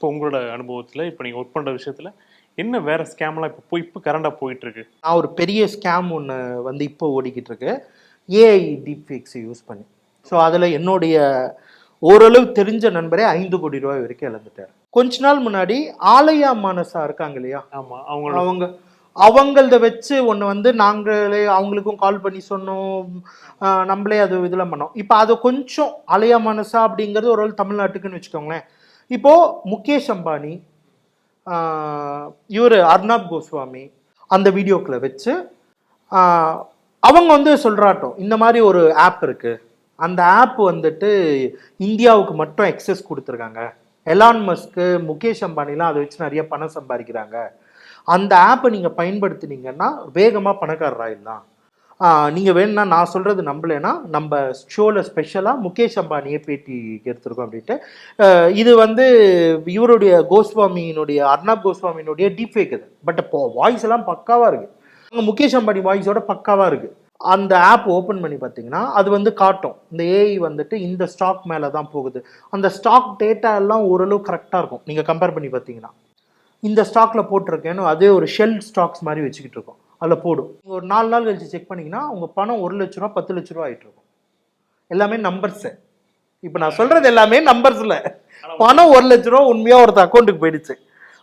இப்போ உங்களோட அனுபவத்தில் இப்போ நீங்கள் ஒர்க் பண்ணுற விஷயத்தில் என்ன வேற ஸ்கேம்லாம் இப்போ போய் இப்போ கரண்டாக போயிட்டு இருக்கு நான் ஒரு பெரிய ஸ்கேம் ஒன்று வந்து இப்போ ஓடிக்கிட்டு இருக்கு ஏஐ டீப்ஃபேக்ஸ் யூஸ் பண்ணி ஸோ அதில் என்னுடைய ஓரளவு தெரிஞ்ச நண்பரே ஐந்து கோடி ரூபாய் வரைக்கும் இழந்துட்டார். கொஞ்ச நாள் முன்னாடி ஆலயா மானசா இருக்காங்க இல்லையா? ஆமாம் அவங்களோட அவங்க அவங்களத வச்சு ஒன்று வந்து நாங்களே அவங்களுக்கும் கால் பண்ணி சொன்னோம். நம்மளே அது இதில் பண்ணோம். இப்போ அது கொஞ்சம் அலையா மனசா அப்படிங்கிறது ஒரு தமிழ்நாட்டுக்குன்னு வச்சுக்கோங்களேன். இப்போது முகேஷ் அம்பானி இவர் அர்னாப் கோஸ்வாமி அந்த வீடியோக்கில் வச்சு அவங்க வந்து சொல்கிறாட்டும் இந்த மாதிரி ஒரு ஆப் இருக்குது அந்த ஆப் வந்துட்டு இந்தியாவுக்கு மட்டும் எக்ஸஸ் கொடுத்துருக்காங்க. எலான் மஸ்க்கு முகேஷ் அம்பானிலாம் அதை வச்சு நிறைய பணம் சம்பாதிக்கிறாங்க. அந்த ஆப்பை நீங்கள் பயன்படுத்தினீங்கன்னா வேகமாக பணக்காரர் ஆயிடலாம். நீங்கள் வேணும்னா நான் சொல்கிறது நம்பலைன்னா நம்ம ஷோவில் ஸ்பெஷலாக முகேஷ் அம்பானியே பேட்டி எடுத்திருக்கோம் அப்படின்ட்டு. இது வந்து இவருடைய கோஸ்வாமியினுடைய அர்ணாப் கோஸ்வாமியினுடைய டீஃபேக் இது. பட் இப்போ வாய்ஸ் எல்லாம் பக்காவாக இருக்குது அங்கே முகேஷ் அம்பானி வாய்ஸோட பக்காவாக இருக்குது அந்த ஆப் ஓப்பன் பண்ணி பார்த்தீங்கன்னா அது வந்து காட்டும். இந்த ஏஐ வந்துட்டு இந்த ஸ்டாக் மேலே தான் போகுது. அந்த ஸ்டாக் டேட்டா எல்லாம் ஓரளவு கரெக்டாக இருக்கும். நீங்கள் கம்பேர் பண்ணி பார்த்தீங்கன்னா. இந்த ஸ்டாக்ல போட்டிருக்கேன்னு அதே ஒரு ஷெல் ஸ்டாக்ஸ் மாதிரி வச்சுக்கிட்டு இருக்கோம். அதில் போடும். ஒரு நாலு நாள் கழிச்சு செக் பண்ணீங்கன்னா உங்கள் பணம் ஒரு லட்ச ரூபா பத்து லட்ச ரூபா ஆயிட்டு இருக்கும். எல்லாமே நம்பர்ஸு இப்போ நான் சொல்றது எல்லாமே நம்பர்ஸில் பணம் ஒரு லட்ச ரூபா உண்மையாக ஒருத்த அக்கௌண்ட்டுக்கு போயிடுச்சு.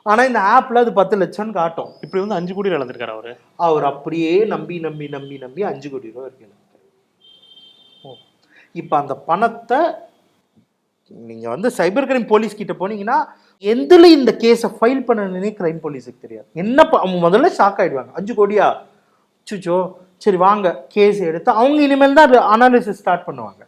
ஆனால் இந்த ஆப்பில் அது பத்து லட்சம்னு காட்டும். இப்படி வந்து அஞ்சு கோடி இழந்திருக்காரு அவரு? அவர் அப்படியே நம்பி நம்பி நம்பி நம்பி அஞ்சு கோடி ரூபா இருக்கு இப்போ அந்த பணத்தை நீங்க வந்து சைபர் கிரைம் போலீஸ் கிட்ட போனீங்கன்னா எதுல இந்த கேஸை ஃபைல் பண்ணணுன்னே கிரைம் போலீஸுக்கு தெரியாது. என்ன அவங்க முதல்ல ஷாக் ஆயிடுவாங்க. அஞ்சு கோடியா? சுச்சோ சரி வாங்க. கேஸ் எடுத்து அவங்க இனிமேல் தான் அனாலிசிஸ் ஸ்டார்ட் பண்ணுவாங்க.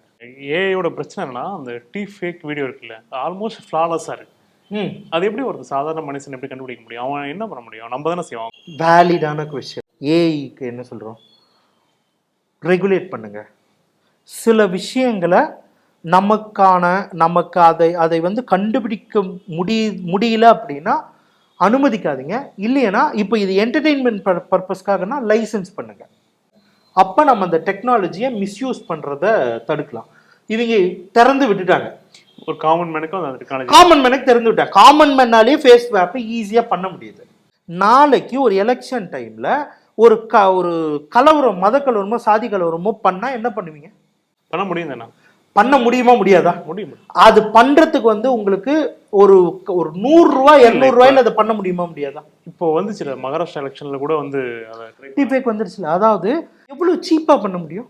ஏஐயோட பிரச்சனை என்னன்னா அந்த டீ ஃபேக் வீடியோ இருக்குல்ல ஆல்மோஸ்ட் ஃப்ளாலஸாக இருக்கு. ம். அது எப்படி ஒரு சாதாரண மனுஷன் எப்படி கண்டுபிடிக்க முடியும்? அவன் என்ன பண்ண முடியும்? நம்ம தானே செய்வான். வேலிடான கொஸ்டின் ஏஐக்கு என்ன சொல்கிறோம் ரெகுலேட் பண்ணுங்க. சில விஷயங்களை நமக்கான நமக்கு அதை அதை வந்து கண்டுபிடிக்க முடி முடியல அப்படின்னா அனுமதிக்காதீங்க. இல்லைன்னா இப்போ இது என்டர்டெயின்மெண்ட் பர்பஸ்க்காகனா லைசன்ஸ் பண்ணுங்க. அப்போ நம்ம அந்த டெக்னாலஜியை மிஸ்யூஸ் பண்ணுறத தடுக்கலாம். இவங்க திறந்து விட்டுட்டாங்க. ஒரு காமன் மேனுக்கும் காமன் மேனுக்கு திறந்து விட்டேன் காமன் மேனாலே ஃபேஸ் வேப்பை ஈஸியாக பண்ண முடியுது. நாளைக்கு ஒரு எலெக்ஷன் டைமில் ஒரு க ஒரு கலவரம் மத கலவரமோ சாதி கலவரமோ பண்ணால் என்ன பண்ணுவீங்க? பண்ண முடியும் தானே. பண்ண முடியுமா முடியாதா? முடியும் அது பண்றதுக்கு வந்து உங்களுக்கு ஒரு ஒரு நூறு ரூபாய் இருநூறு ரூபாயில அதை பண்ண முடியுமா முடியாதா? இப்போ வந்துச்சுல மகாராஷ்டிரா எலெக்ஷன்ல கூட வந்து டிபேக் வந்துருச்சுல அதாவது எவ்வளவு சீப்பா பண்ண முடியும்?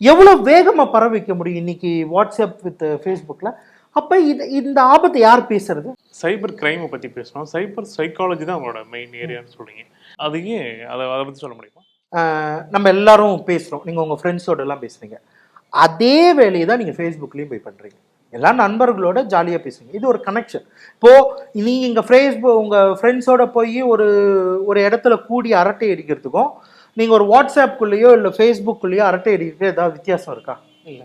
எவ்வளவு வேகமா பரவ வைக்க முடியும் இன்னைக்கு வாட்ஸ்அப் வித் ஃபேஸ்புக்ல அப்ப இது இந்த ஆபத்தை யார் பேசுறது? சைபர் கிரைமை பத்தி பேசணும். சைபர் சைக்காலஜி தான் அவங்களோட மெயின் ஏரியான்னு சொல்றீங்க. அது ஏன் அதை அதை பத்தி சொல்ல முடியுமா? நம்ம எல்லாரும் பேசுறோம். நீங்க உங்க ஃப்ரெண்ட்ஸோட எல்லாம் பேசுறீங்க. அதே வேலையை தான் நீங்க ஃபேஸ்புக்லயும் போய் பண்றீங்க. எல்லா நண்பர்களோட ஜாலியா பேசுறீங்க இது ஒரு கனெக்ஷன் இப்போ நீங்க இங்க ஃபேஸ்புக் உங்க ஃப்ரெண்ட்ஸோட போய் ஒரு ஒரு இடத்துல கூடி அரட்டை அடிக்கிறதுக்கும் நீங்க ஒரு வாட்ஸ்அப்குள்ளேயோ இல்ல ஃபேஸ்புக்குள்ளேயோ அரட்டை அடிக்கிறதுக்கு ஏதாவது வித்தியாசம் இருக்கா.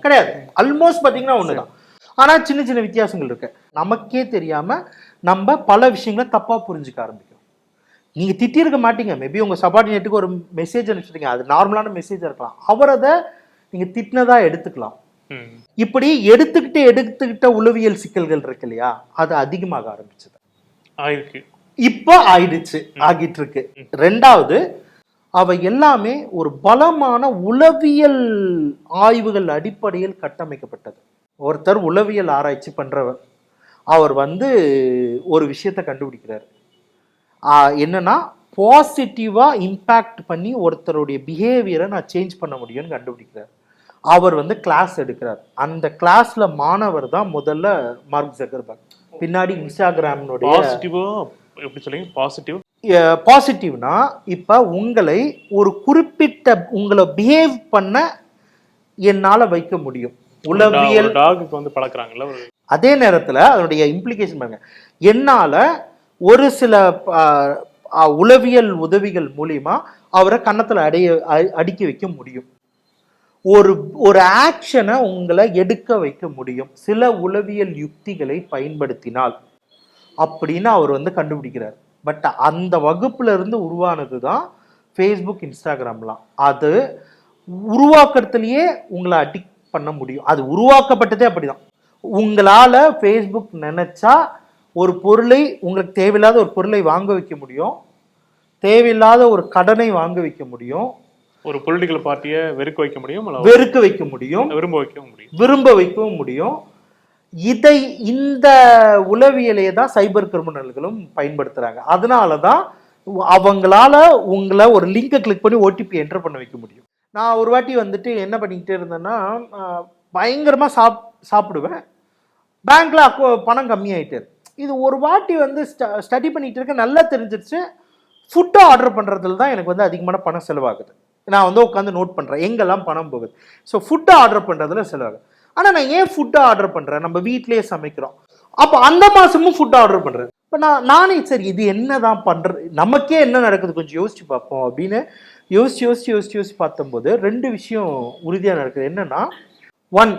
கிடையாது. ஆல்மோஸ்ட் பாத்தீங்கன்னா ஒண்ணுதான். ஆனா சின்ன சின்ன வித்தியாசங்கள் இருக்கு. நமக்கே தெரியாம நம்ம பல விஷயங்களை தப்பா புரிஞ்சுக்க ஆரம்பிக்கிறோம். நீங்க திட்டிருக்க மாட்டீங்க. மேபி உங்க சபார்டினேட்டுக்கு ஒரு மெசேஜ் அனுப்பிச்சிருக்கீங்க அது நார்மலான மெசேஜ் இருக்கலாம். அவர் அதை நீங்க திட்டினதா எடுத்துக்கலாம். இப்படி எடுத்துக்கிட்டு எடுத்துக்கிட்ட உளவியல் சிக்கல்கள் இருக்கு இல்லையா? அது அதிகமாக ஆரம்பிச்சது. ஆயிருக்கு. இப்போ ஆயிடுச்சு ஆகிட்டு இருக்கு ரெண்டாவது அவை எல்லாமே ஒரு பலமான உளவியல் ஆய்வுகள் அடிப்படையில் கட்டமைக்கப்பட்டது. ஒருத்தர் உளவியல் ஆராய்ச்சி பண்றவர். அவர் வந்து ஒரு விஷயத்தை கண்டுபிடிக்கிறார். என்னன்னா பாசிட்டிவா இம்பேக்ட் பண்ணி ஒருத்தருடைய பிஹேவியரை நான் சேஞ்ச் பண்ண முடியும்னு கண்டுபிடிக்கிறார். அவர் வந்து கிளாஸ் எடுக்கிறார். அந்த கிளாஸ்ல மாணவர் தான் முதல்ல மார்க் ஜக்கர்பர்க். பின்னாடி இன்ஸ்டாகிராமினுடைய எப்படி சொல்றீங்க? பாசிட்டிவ் பாசிட்டிவ்னா இப்போ உங்களை ஒரு குறிப்பிட்ட உங்களை பிஹேவ் பண்ண என்னால் வைக்க முடியும். உளவியல் டாகுக்கு வந்து பழக்குறாங்கல்ல அதே நேரத்தில் அதனுடைய இம்ப்ளிகேஷன் பாருங்க. என்னால் ஒரு சில உளவியல் உதவிகள் மூலியமா அவரை கன்னத்தில் அடைய அடிக்க வைக்க முடியும். ஒரு ஒரு ஆக்ஷனை உங்களை எடுக்க வைக்க முடியும். சில உளவியல் யுக்திகளை பயன்படுத்தினால். அப்படின்னு அவர் வந்து கண்டுபிடிக்கிறார். பட் அந்த வகுப்புல இருந்து உருவானது தான் ஃபேஸ்புக் இன்ஸ்டாகிராம்லாம் அது உருவாக்குறதுலயே உங்களை அடிக்ட் பண்ண முடியும். அது உருவாக்கப்பட்டதே அப்படிதான். உங்களால் ஃபேஸ்புக் நினச்சா ஒரு பொருளை உங்களுக்கு தேவையில்லாத ஒரு பொருளை வாங்க வைக்க முடியும். தேவையில்லாத ஒரு கடனை வாங்க வைக்க முடியும். ஒரு பொலிட்டிக்கல் பார்ட்டியை வெறுக்க வைக்க முடியும் வெறுக்க வைக்க முடியும். விரும்ப வைக்கவும் முடியும். விரும்ப வைக்கவும் முடியும். இதை இந்த உளவியலையே தான் சைபர் கிரிமினல்களும் பயன்படுத்துறாங்க. அதனால தான் அவங்களால உங்களை ஒரு லிங்கை கிளிக் பண்ணி ஓடிபி என்டர் பண்ண வைக்க முடியும். நான் ஒரு வாட்டி வந்துட்டு என்ன பண்ணிக்கிட்டே இருந்தேன்னா ஆஹ், பயங்கரமா சாப் சாப்பிடுவேன். பேங்க்ல அக்கோ பணம் கம்மியாயிட்டு. இது ஒரு வாட்டி வந்து ஸ்டடி பண்ணிட்டு இருக்க நல்லா தெரிஞ்சிருச்சு. ஃபுட்டை ஆர்டர் பண்ணுறதுல தான் எனக்கு வந்து அதிகமான பணம் செலவாகுது. நான் வந்து உட்காந்து நோட் பண்ணுறேன் எங்கெல்லாம் பணம் போகுது? ஸோ ஃபுட்டை ஆர்டர் பண்ணுறதுல செலவாகும் ஆனால் நான் ஏன் ஃபுட்டை ஆர்டர் பண்ணுறேன் நம்ம வீட்டிலேயே சமைக்கிறோம். அப்போ அந்த மாதமும் ஃபுட் ஆர்டர் பண்ணுறேன் இப்போ நான் நானே சரி இது என்ன தான் பண்ணுறது நமக்கே என்ன நடக்குது? கொஞ்சம் யோசிச்சு பார்ப்போம் அப்படின்னு யோசிச்சு யோசிச்சு யோசிச்சு யோசிச்சு பார்த்தம்போது ரெண்டு விஷயம் உறுதியாக நடக்குது. என்னன்னா ஒன்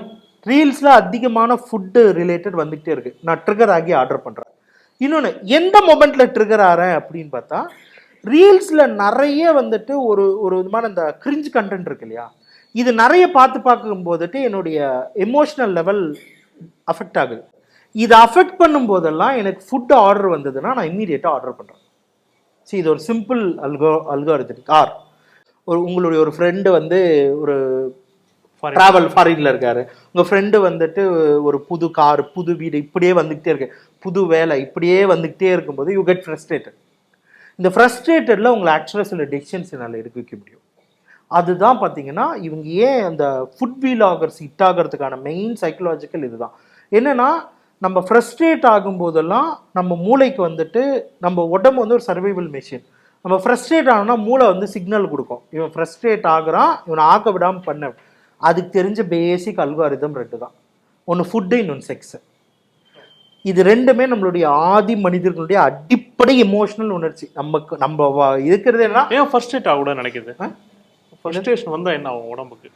ரீல்ஸில் அதிகமான ஃபுட்டு ரிலேட்டட் வந்துகிட்டே இருக்குது நான் ட்ரிகர் ஆகி ஆர்டர் பண்ணுறேன் இன்னொன்று எந்த மொமெண்ட்டில் ட்ரிகர் ஆகிறேன் அப்படின்னு பார்த்தா ரீல்ஸில் நிறைய வந்துட்டு ஒரு ஒரு விதமான இந்த கிரிஞ்ச் கண்டென்ட் இருக்கு இல்லையா? இது நிறைய பார்த்து பார்க்கும் போதுட்டு என்னுடைய எமோஷனல் லெவல் அஃபெக்ட் ஆகுது. இதை அஃபெக்ட் பண்ணும் போதெல்லாம் எனக்கு ஃபுட் ஆர்டர் வந்ததுன்னா நான் இம்மீடியட்டாக ஆர்டர் பண்ணுறேன் சரி இது ஒரு சிம்பிள் அல்கோ அல்காரிதமிக் ஆர் ஒரு உங்களுடைய ஒரு ஃப்ரெண்டு வந்து ஒரு டிராவல் ஃபாரின்ல இருக்காரு. உங்க ஃப்ரெண்டு வந்துட்டு ஒரு புது கார் புது வீடு இப்படியே வந்துகிட்டே இருக்கு. புது வேலை இப்படியே வந்துகிட்டே இருக்கும்போது யூ கெட் ஃப்ரஸ்ட்ரேட்டட் இந்த ஃப்ரஸ்ட்ரேட்டடில் உங்களை ஆக்சுவலாக சில டெசிஷன்ஸ் என்னால் எடுக்க வைக்க முடியும். அதுதான் பார்த்தீங்கன்னா இவங்க ஏன் அந்த ஃபுட் வீலாகர்ஸ் ஹிட் ஆகிறதுக்கான மெயின் சைக்கலாஜிக்கல் இதுதான். என்னென்னா நம்ம ஃப்ரஸ்ட்ரேட் ஆகும்போதெல்லாம் நம்ம மூளைக்கு வந்துட்டு நம்ம உடம்பு வந்து ஒரு சர்வைவல் மெஷின் நம்ம ஃப்ரஸ்ட்ரேட் ஆனோம்னா மூளை வந்து சிக்னல் கொடுக்கும். இவன் ஃப்ரஸ்ட்ரேட் ஆகுறான் இவனை ஆக்க விடாமல் பண்ண. அதுக்கு தெரிஞ்ச பேசிக் அல்காரிதம் ரெண்டு தான். ஒன்று ஃபுட்டு இன்னொன்று செக்ஸு இது ரெண்டுமே நம்மளுடைய ஆதி மனிதர்களுடைய அடிப்படை எமோஷனல் உணர்ச்சி. நமக்கு நம்ம வ- இருக்கிறது என்ன ஏன் ஃபர்ஸ்ட் எய்ட் ஆக கூட நினைக்குது ஆ? ஃபர்ஸ்டேஷன் வந்தா என்ன ஆகும் உடம்புக்கு?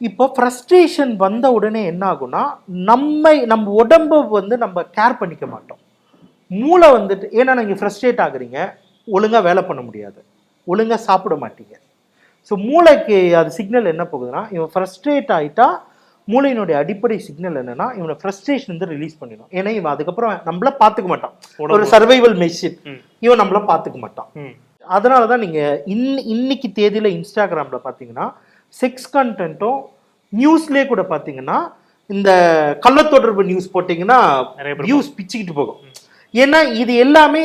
இப்போ ஃப்ரஸ்ட்ரேஷன் வந்த உடனே என்ன ஆகும்னா நம்மை நம்ம உடம்பை வந்து நம்ம கேர் பண்ணிக்க மாட்டோம். மூளை வந்துட்டு ஏன்னா நீங்கள் ஃப்ரஸ்ட்ரேட் ஆகுறீங்க ஒழுங்கா வேலை பண்ண முடியாது. ஒழுங்கா சாப்பிட மாட்டீங்க. ஸோ மூளைக்கு அது சிக்னல் என்ன போகுதுன்னா இவன் ஃப்ரஸ்ட்ரேட் ஆயிட்டா மூளையினுடைய அடிப்படை சிக்னல் என்னன்னா இவனை ஃப்ரஸ்ட்ரேஷன் வந்து ரிலீஸ் பண்ணிடும். ஏன்னா இவன் அதுக்கப்புறம் நம்மள பார்த்துக்க மாட்டான். ஒரு சர்வைவல் மெஷின். இவன் நம்மள பார்த்துக்க மாட்டான். ம். அதனால தான் நீங்கள் இன் இன்னைக்கு தேதியில் இன்ஸ்டாகிராமில் பார்த்தீங்கன்னா செக்ஸ் கண்டென்ட்டும் நியூஸ்லேயே கூட பார்த்தீங்கன்னா இந்த கள்ளத்தொடர்பு நியூஸ் போட்டிங்கன்னா வியூஸ் பிச்சுக்கிட்டு போகும். ஏன்னா இது எல்லாமே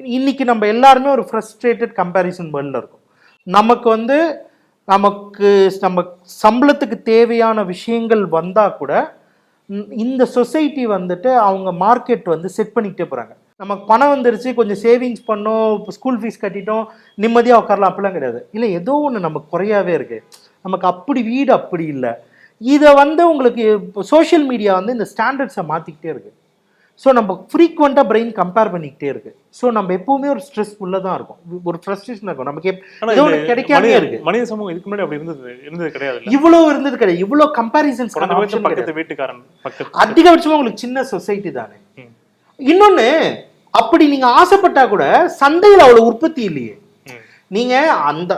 இன்னைக்கு நம்ம எல்லாருமே ஒரு ஃப்ரஸ்ட்ரேட்டட் கம்பேரிசன் வேர்ல்டில் இருக்கும். நமக்கு வந்து நமக்கு நம்ம சம்பளத்துக்கு தேவையான விஷயங்கள் வந்தால் கூட இந்த சொசைட்டி வந்துட்டு அவங்க மார்க்கெட் வந்து செட் பண்ணிக்கிட்டே போகிறாங்க நமக்கு பணம் வந்துருச்சு கொஞ்சம் சேவிங்ஸ் பண்ணோம் இப்போ ஸ்கூல் ஃபீஸ் கட்டிட்டோம் நிம்மதியாக உட்காரலாம் அப்படிலாம் கிடையாது. இல்லை ஏதோ ஒன்று நமக்கு குறையாவே இருக்குது நமக்கு அப்படி வீடு அப்படி இல்லை. இதை வந்து உங்களுக்கு சோஷியல் மீடியா வந்து இந்த ஸ்டாண்டர்ட்ஸை மாற்றிக்கிட்டே இருக்குது ஸோ நம்ம ஃப்ரீக்வெண்ட்டாக பிரெயின் கம்பேர் பண்ணிக்கிட்டே இருக்கு. ஸோ நம்ம எப்பவுமே ஒரு ஸ்ட்ரெஸ்ஃபுல்லாக தான் இருக்கும். ஒரு ஃப்ரஸ்ட்ரேஷன் இருக்கும். நமக்கு ஏதோ மனித- இருக்கு. மனித சமூகம் இதுக்கு முன்னாடி அப்படி இருந்தது இருந்தது கிடையாது இவ்வளோ இருந்தது கிடையாது. இவ்வளோ கம்பேரிசன்ஸ் பக்கத்து வீட்டுக்காரன் பக்கத்து அதிகபட்சமா உங்களுக்கு சின்ன சொசைட்டி தானே. இன்னொன்னு அப்படி நீங்க ஆசைப்பட்டா கூட சந்தையில் அவ்வளவு உற்பத்தி இல்லையே. நீங்க அந்த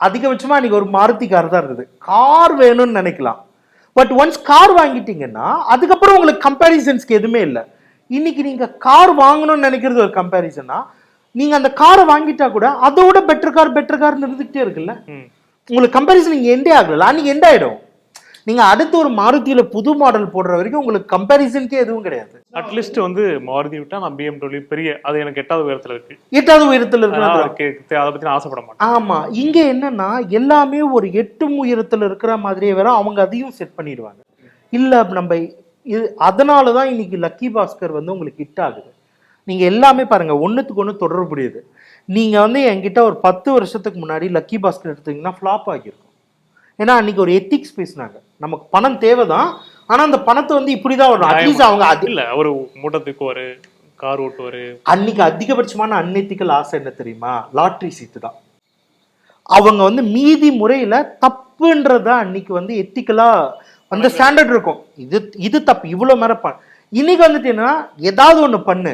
அதிகபட்சமா நீங்க ஒரு மாருதி கார் தான் இருந்தது. கார் வேணும்னு நினைக்கலாம். பட் ஒன்ஸ் கார் வாங்கிட்டீங்கன்னா அதுக்கப்புறம் உங்களுக்கு கம்பேரிசன்ஸ்க்கு எதுவுமே இல்லை. இன்னைக்கு நீங்க கார் வாங்கணும்னு நினைக்கிறது ஒரு கம்பேரிசனா நீங்க அந்த காரை வாங்கிட்டா கூட அதோட பெட்டர் கார் பெட்டர் கார் இருந்துகிட்டே இருக்குல்ல. உங்களுக்கு கம்பேரிசன் நீங்க எண்டே ஆகல அன்னைக்கு எண்ட் ஆயிடும். நீங்க அடுத்து ஒரு மாருதியில புது மாடல் போடுற வரைக்கும் உங்களுக்கு கம்பேரிசனுக்கே எதுவும் கிடையாது. அட்லீஸ்ட் வந்து மாருதி விட்டா நான் பிஎம்டபிள்யூ பெரிய அது எனக்கு எட்டாவது உயரத்துல இருக்கு. எட்டாவது உயரத்துல அதுக்கு அதை பத்தி நான் ஆசைப்பட மாட்டேன். ஆமா. இங்க என்னன்னா எல்லாமே ஒரு எட்டும் உயரத்துல இருக்கிற மாதிரியே வேற அவங்க அதையும் செட் பண்ணிடுவாங்க. இல்ல நம்ம இது அதனால தான் இன்னைக்கு லக்கி பாஸ்கர் வந்து உங்களுக்கு ஹிட் ஆகுது. நீங்க எல்லாமே பாருங்க ஒண்ணுத்துக்கு ஒண்ணு தொடர்புடையது. நீங்க வந்து என்கிட்ட ஒரு பத்து வருஷத்துக்கு முன்னாடி லக்கி பாஸ்கர் எடுத்தீங்கன்னா ஃப்ளாப் ஆகியிருக்கும். ஏன்னா அன்னைக்கு ஒரு எத்திக்ஸ் பேசினாங்க. நமக்கு பணம் தேவைதான் ஆனா அந்த பணத்தை வந்து இப்படிதான் வரும் அட்லீஸ்ட் அவங்க அது இல்ல அவரு மூட்டை தூக்குவாரு கார் ஓட்டுவாரு. அன்னைக்கு அதிகபட்சமான அன்எத்திக்கல் ஆசை என்ன தெரியுமா? லாட்ரி சீட்டு தான். அவங்க வந்து மீதி முறையில தப்புன்றத அன்னைக்கு வந்து எத்திக்கலா அந்த ஸ்டாண்டர்ட் இருக்கும். இது இது தப்பு. இவ்வளவு மேல இன்னைக்கு வந்துட்டு என்னன்னா ஏதாவது ஒண்ணு பண்ணு.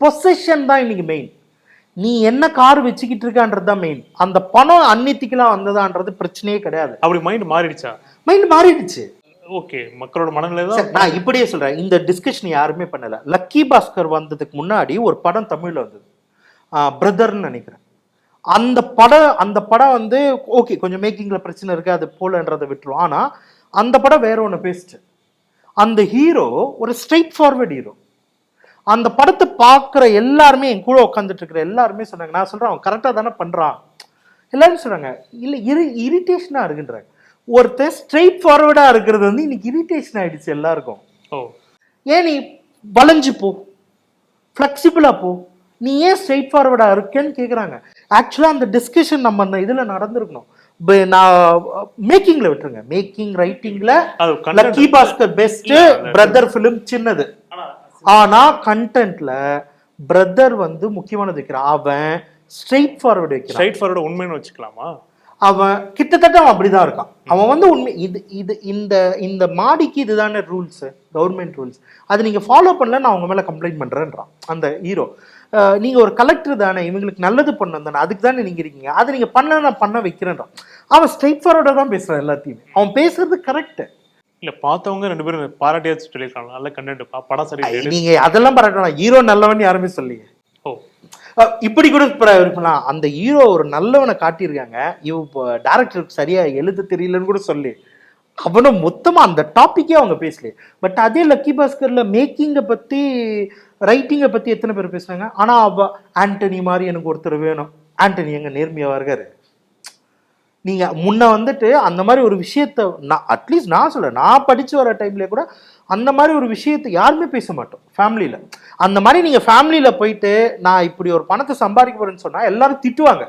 பொசஷன் தான் இன்னைக்கு மெயின் நீ என்ன கார் வச்சுக்கிட்டு இருக்கான்றது தான் மெயின் அந்த பணம் அன்எத்திக்கலா வந்ததான்றது பிரச்சனையே கிடையாது. அப்படி மைண்ட் மாறிடுச்சா? மைண்ட் மாறிடுச்சு. ஓகே மக்களோட மனநிலை தான் நான் இப்படியே சொல்றேன். இந்த டிஸ்கஷன் யாருமே பண்ணல. லக்கி பாஸ்கர் வந்ததுக்கு முன்னாடி ஒரு படம் தமிழ்ல வந்தது. பிரதர்னு நினைக்கிறேன். அந்த படம் அந்த படம் வந்து ஓகே கொஞ்சம் மேக்கிங்ல பிரச்சனை இருக்கு அது போலன்றதை விட்டுரும் ஆனா அந்த படம் வேற ஒன்று பேசிச்சு. அந்த ஹீரோ ஒரு ஸ்ட்ரெயிட் ஃபார்வர்ட் ஹீரோ அந்த படத்தை பார்க்குற எல்லாருமே என் கூட உட்காந்துட்டு இருக்கிற எல்லாருமே சொன்னாங்க நான் சொல்றேன் அவன் கரெக்டாக தானே பண்றான். எல்லாரும் சொல்றாங்க இல்லை இரி இரிட்டேஷனாக இருக்குன்றாங்க ஒருத்தர் ஸ்ட்ரெயிட் ஃபார்வர்டாக இருக்கிறது வந்து இன்னைக்கு இரிட்டேஷன் ஆயிடுச்சு எல்லாருக்கும். ஓ. ஏன் நீ வளைஞ்சு போ ஃப்ளெக்சிபிளாக போ நீ ஏன் ஸ்ட்ரெயிட் ஃபார்வர்டாக இருக்கேன்னு கேட்குறாங்க ஆக்சுவலாக அந்த டிஸ்கஷன் நம்ம அந்த இதில் நடந்திருக்கணும். நான் மேக்கிங்கில் விட்டுருங்க. மேக்கிங் ரைட்டிங்கில் அது Lucky Baskhar best brother film சின்னது. ஆனா கண்டென்ட்ல பிரதர் வந்து முக்கியமானது வைக்கிறான். அவன் ஸ்ட்ரெயிட் ஃபார்வர்டு வைக்கிறான். ஸ்ட்ரைட் ஃபார்வர்டு உண்மைன்னு வச்சுக்கலாமா? அவன் கிட்டத்தட்ட அவன் அப்படிதான் இருக்கான். அவன் வந்து உண்மை இது இது இந்த இந்த மாடிக்கு இதுதானே ரூல்ஸ் கவர்மெண்ட் ரூல்ஸ் அது நீங்க ஃபாலோ பண்ணல நான் அவங்க மேல கம்ப்ளைண்ட் பண்றேன்றான். அந்த ஹீரோ நீங்க ஒரு கலெக்டர் தானே இவங்களுக்கு நல்லது பண்ணணும் தானே அதுக்கு தானே நீங்க இருக்கீங்க. அதை நீங்க பண்ண நான் பண்ண வைக்கிறேன்றான் அவன் ஸ்ட்ரெயிட் ஃபார்வர்டாக தான் பேசுறான் எல்லாத்தையுமே. அவன் பேசுறது கரெக்ட் இல்ல பார்த்தவங்க ரெண்டு பேரும் பாராட்டியாச்சு சொல்லியிருக்காங்க. நல்ல கண்டென்ட் படம் சரி நீங்க அதெல்லாம் பரவாயில்ல ஹீரோ நல்லவன் யாருமே சொல்லிங்க ஓ. இப்படி கூட இருக்கலாம். அந்த ஹீரோ ஒரு நல்லவனை காட்டியிருக்காங்க. இவ இப்போ டேரக்டருக்கு சரியா எழுத தெரியலன்னு கூட சொல்லி. அவனும் மொத்தமாக அந்த டாப்பிக்கே அவங்க பேசலையே பட் அதே லக்கி பாஸ்கரில் மேக்கிங்கை பற்றி ரைட்டிங்கை பற்றி எத்தனை பேர் பேசுனாங்க ஆனால் அவ ஆண்டனி மாதிரி எனக்கு ஒருத்தர் வேணும். ஆண்டனி எங்கள் நேர்மையாக இருக்காரு. நீங்கள் முன்ன வந்துட்டு அந்த மாதிரி ஒரு விஷயத்த நான் அட்லீஸ்ட் நான் சொல்ல நான் படித்து வர டைம்லேயே கூட அந்த மாதிரி ஒரு விஷயத்தை யாருமே பேச மாட்டோம் ஃபேமிலியில் அந்த மாதிரி நீங்கள் ஃபேமிலியில் போயிட்டு நான் இப்படி ஒரு பணத்தை சம்பாதிக்க போகிறேன்னு சொன்னால் எல்லாரும் திட்டுவாங்க.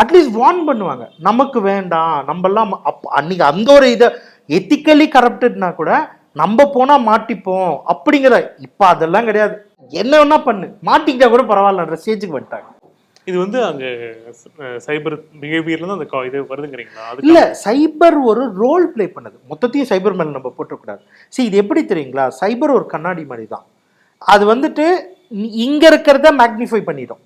அட்லீஸ்ட் வார்ன் பண்ணுவாங்க. நமக்கு வேண்டாம். நம்மெல்லாம் அப் அன்னைக்கு அந்த ஒரு இதை எத்திக்கலி கரப்டட்னா கூட நம்ம போனா மாட்டிப்போம் அப்படிங்கிற இப்ப அதெல்லாம் கிடையாது. என்ன வேணா பண்ணு. மாட்டிக்கிட்டா கூட பரவாயில்லன்ற ஸ்டேஜுக்கு வந்துட்டாங்க. இது வந்து அங்க சைபர் பிஹேவியர்ல தான் அந்த இது வருதுங்கிறீங்களா? இல்ல சைபர் ஒரு ரோல் ப்ளே பண்ணுது. மொத்தத்தையும் சைபர் மேல நம்ம போட்டக்கூடாது சரி இது எப்படி தெரியுங்களா? சைபர் ஒரு கண்ணாடி மாதிரி தான். அது வந்துட்டு இங்க இருக்கிறத மேக்னிஃபை பண்ணிடும்.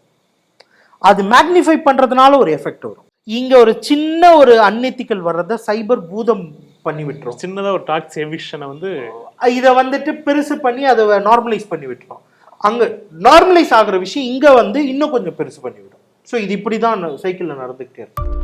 அது மேக்னிஃபை பண்றதுனால ஒரு எஃபெக்ட் வரும். இங்க ஒரு சின்ன ஒரு அன்எத்திக்கல் வர்றத சைபர் பூதம் பண்ணி விட்டுரும். சின்னதா ஒரு டாக்ஸ் எவிஷனை வந்து இதை வந்துட்டு பெருசு பண்ணி அதை நார்மலைஸ் பண்ணி விட்டுரும். அங்க நார்மலைஸ் ஆகுற விஷயம் இங்க வந்து இன்னும் கொஞ்சம் பெருசு பண்ணி விடும். ஸோ இது இப்படி தான் சைக்கிளில் நடந்துக்கிட்டே இருக்கும்